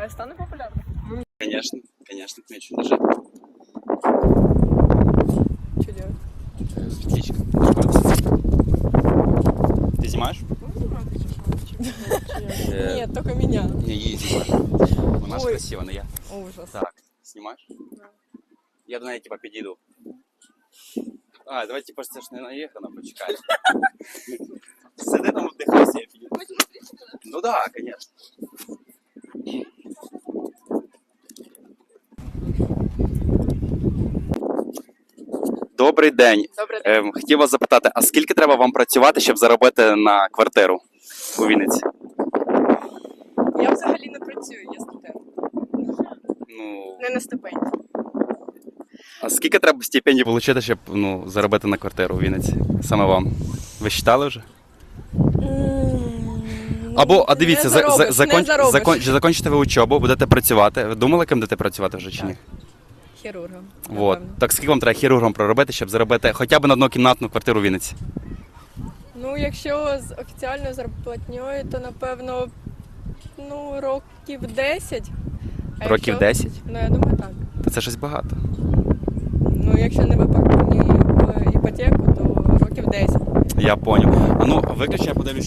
А я стану популярною? Конечно, конечно, отмечу. Держи. Що делать? Петличка. Ты снимаешь? Э, Нет, только меня. Не, її знімаєш. Вона ж Ой. красива, не я. Ужас. Так, знімаєш? Я до неї типа підійду. А, давай типа це ж не наїхано, почекай. Сиди там вдихайся, я підійду. Ну да, Добрий день. Добре. Ем, хотів вас запитати, а скільки треба вам працювати, щоб заробити на квартиру у Вінниці? Я взагалі не працюю, я студент. Ну, Не на стипендії. а скільки треба стипендій отримати, щоб ну, заробити на квартиру у Вінниці? Саме вам? Ви вважали вже? Або, а дивіться, за, за, заробиш, закон, заробиш. закон, закінчите ви учобу, будете працювати. Ви думали, ким будете працювати вже чи ні? Хірургом. Вот. напевно. Так скільки вам треба хірургом проробити, щоб заробити хоча б на однокімнатну квартиру у Вінниці? Ну, якщо з офіціальною зарплатньою, то напевно ну, років 10. А Років якщо- 10? Ну, я думаю, так. Та це щось багато. Ну, якщо не випадково в іпотеку, то років 10. Я поняв. А ну, виключно я подивлюсь,